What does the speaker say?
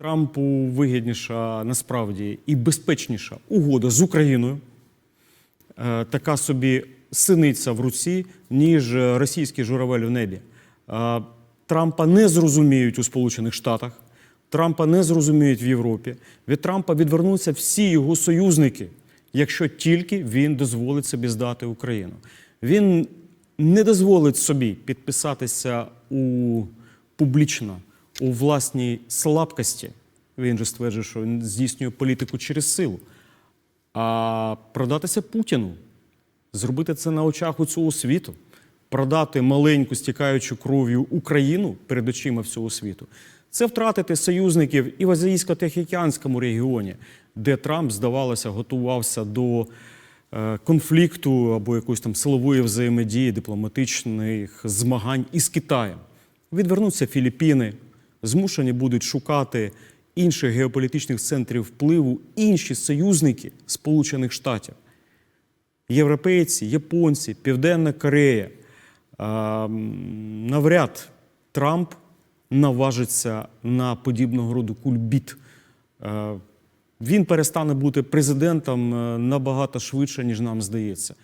Трампу вигідніша насправді і безпечніша угода з Україною, е, така собі синиця в руці, ніж російський журавель в небі. Е, Трампа не зрозуміють у Сполучених Штатах, Трампа не зрозуміють в Європі. Від Трампа відвернуться всі його союзники, якщо тільки він дозволить собі здати Україну. Він не дозволить собі підписатися у публічно у власній слабкості. Він же стверджує, що він здійснює політику через силу. А продатися Путіну, зробити це на очах у цього світу, продати маленьку стікаючу кров'ю Україну перед очима всього світу, це втратити союзників і в Азійсько-Тихоокеанському регіоні, де Трамп, здавалося, готувався до е, конфлікту або якоїсь там силової взаємодії, дипломатичних змагань із Китаєм. Відвернуться Філіппіни, змушені будуть шукати інших геополітичних центрів впливу, інші союзники Сполучених Штатів європейці, японці, Південна Корея. Навряд Трамп наважиться на подібного роду кульбіт. Він перестане бути президентом е, набагато швидше, ніж нам здається.